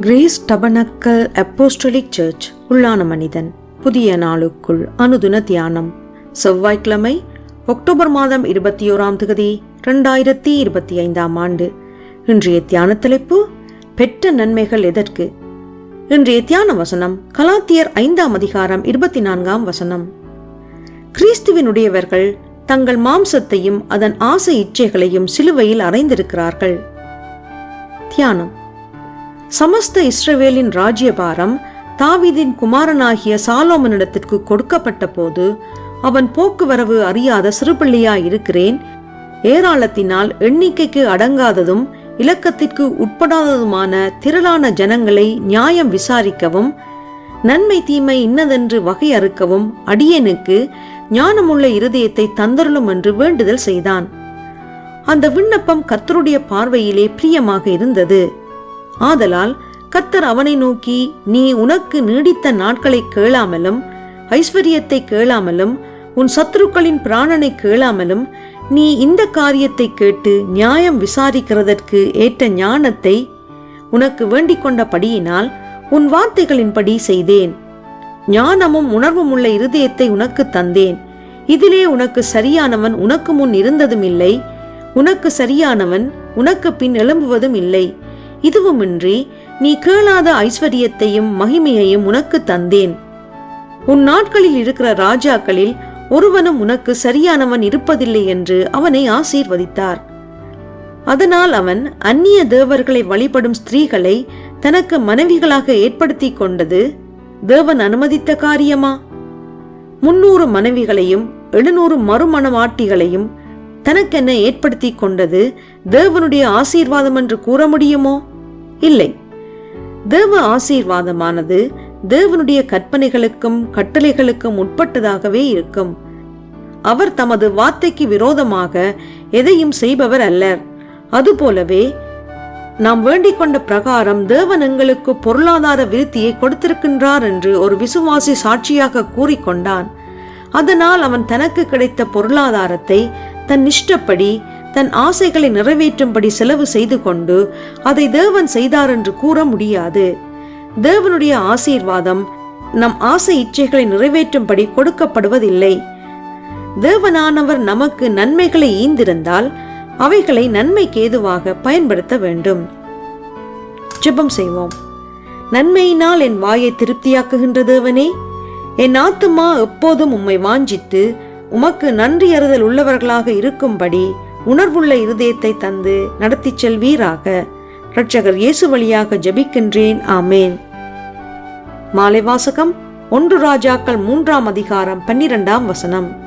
Grace tabernacle apostolic search உள்ளான மனிதன். புதிய நாளுக்குள் அனுதுன தியானம். செவ்வாய்க்கிழமை அக்டோபர் மாதம் இருபத்தி ஓராம் தேதி ரெண்டாயிரத்தி இருபத்தி ஐந்தாம் ஆண்டு. இன்றைய தியான தலைப்பு பெற்ற நன்மைகள் எதற்கு? இன்றைய தியான வசனம் கலாத்தியர் ஐந்தாம் அதிகாரம் இருபத்தி நான்காம் வசனம். கிறிஸ்துவினுடையவர்கள் தங்கள் மாம்சத்தையும் அதன் ஆசை இச்சைகளையும் சிலுவையில் அறைந்திருக்கிறார்கள். தியானம். சமஸ்த இஸ்ரவேலின் ராஜ்யபாரம் தாவிதின் குமாரனாகிய சாலோமனிடத்திற்கு கொடுக்கப்பட்ட போது அவன் போக்குவரவு அறியாத சிறுபிள்ளையாய் இருக்கிறேன். ஏராளத்தினால் எண்ணிக்கைக்கு அடங்காததும் இலக்கத்திற்கு உட்படாததுமான திரளான ஜனங்களை நியாயம் விசாரிக்கவும் நன்மை தீமை இன்னதென்று வகை அறுக்கவும் அடியேனுக்கு ஞானமுள்ள இருதயத்தை தந்தருளும் என்று வேண்டுதல் செய்தான். அந்த விண்ணப்பம் கர்த்தருடைய பார்வையிலே பிரியமாக இருந்தது. ஆதலால் கத்தர் அவனை நோக்கி நீ உனக்கு நீடித்த நாட்களை கேளாமலும் ஐஸ்வர்யத்தை கேளாமலும் உன் சத்துருக்களின் பிராணனை கேளாமலும் நீ இந்த காரியத்தை கேட்டு நியாயம் விசாரிக்கிறதற்கு ஏற்ற ஞானத்தை உனக்கு வேண்டிக் கொண்டபடியினால் உன் வார்த்தைகளின்படி செய்தேன். ஞானமும் உணர்வும் உள்ள இருதயத்தை உனக்கு தந்தேன். இதிலே உனக்கு சரியானவன் உனக்கு முன் இருந்ததும் இல்லை உனக்கு சரியானவன் உனக்கு பின் எழும்புவதும் இல்லை இதுவுமின்றி நீ கேளாத ஐஸ்வர்யத்தையும் மகிமையையும் உனக்கு தந்தேன். உன் நாட்களில் இருக்கிற ராஜாக்களில் ஒருவனும் உனக்கு சரியானவன் இருப்பதில்லை என்று அவனை ஆசீர்வதித்தார். அதனால் அவன் அந்நிய தேவர்களை வழிபடும் ஸ்திரீகளை தனக்கு மனைவிகளாக ஏற்படுத்தி கொண்டது தேவன் அனுமதித்த காரியமா? முன்னூறு மனைவிகளையும் எழுநூறு மறுமணவாட்டிகளையும் தனக்கென்ன ஏற்படுத்தி கொண்டது தேவனுடைய ஆசீர்வாதம் என்று கூற முடியுமோ? இல்லை. தேவ ஆசீர்வாதமானது தேவனுடைய கற்பனைகளுக்கும் கட்டளைகளுக்கும் உட்பட்டதாகவே இருக்கும். அவர் தமது வார்த்தைக்கு விரோதமாக எதையும் செய்பவர் அல்லர். அதுபோலவே நாம் வேண்டிக் கொண்ட பிரகாரம் தேவன் எங்களுக்கு பொருளாதார விருத்தியை கொடுத்திருக்கின்றார் என்று ஒரு விசுவாசி சாட்சியாக கூறிக்கொண்டான். அதனால் அவன் தனக்கு கிடைத்த பொருளாதாரத்தை தன் இஷ்டப்படி தன் ஆசைகளை நிறைவேற்றும்படி செலவு செய்து கொண்டு அதை தேவன் செய்தார் என்று கூற முடியாது. தேவனுடைய ஆசீர்வாதம் நம் ஆசை இச்சைகளை நிறைவேற்றும்படி கொடுக்கப்படுவதில்லை. தேவனானவர் நமக்கு நன்மைகளை ஈந்திருந்தால் அவைகளை நன்மைக்கு ஏதுவாக பயன்படுத்த வேண்டும். ஜெபம் செய்வோம். நன்மையினால் என் வாயை திருப்தியாக்குகின்ற தேவனே என் ஆத்துமா எப்போதும் உம்மை வாஞ்சித்து உமக்கு நன்றி அறிதல் உள்ளவர்களாக இருக்கும்படி உணர்வுள்ள இருதயத்தை தந்து நடத்திச் செல்வீராக இரட்சகர் இயேசு வழியாக ஜெபிக்கின்றேன். ஆமேன். மாலை வாசகம் ஒன்று ராஜாக்கள் மூன்றாம் அதிகாரம் பன்னிரெண்டாம் வசனம்.